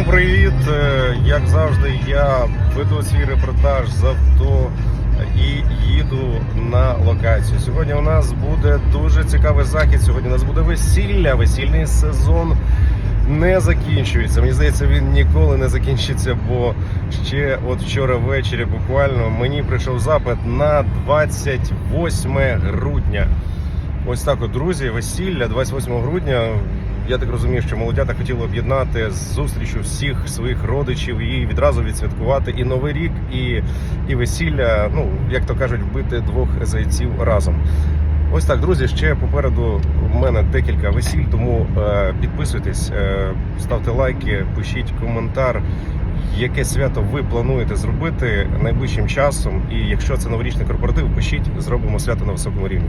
привіт! Е, Як завжди, я веду свій репортаж з авто і їду на локацію. Сьогодні у нас буде дуже цікавий захід. Сьогодні у нас буде весілля. Весільний сезон не закінчується. Мені здається, він ніколи не закінчиться, бо ще от вчора ввечері буквально мені прийшов запит на 28 грудня. Ось так, от, друзі, весілля 28 грудня. Я так розумію, що молодята хотіли об'єднати з зустрічю всіх своїх родичів і відразу відсвяткувати і Новий рік, і, і весілля. Ну, як то кажуть, вбити двох зайців разом. Ось так, друзі. Ще попереду у мене декілька весіль, тому е, підписуйтесь, е, ставте лайки, пишіть коментар. Яке свято ви плануєте зробити найближчим часом? І якщо це новорічний корпоратив, пишіть, зробимо свято на високому рівні.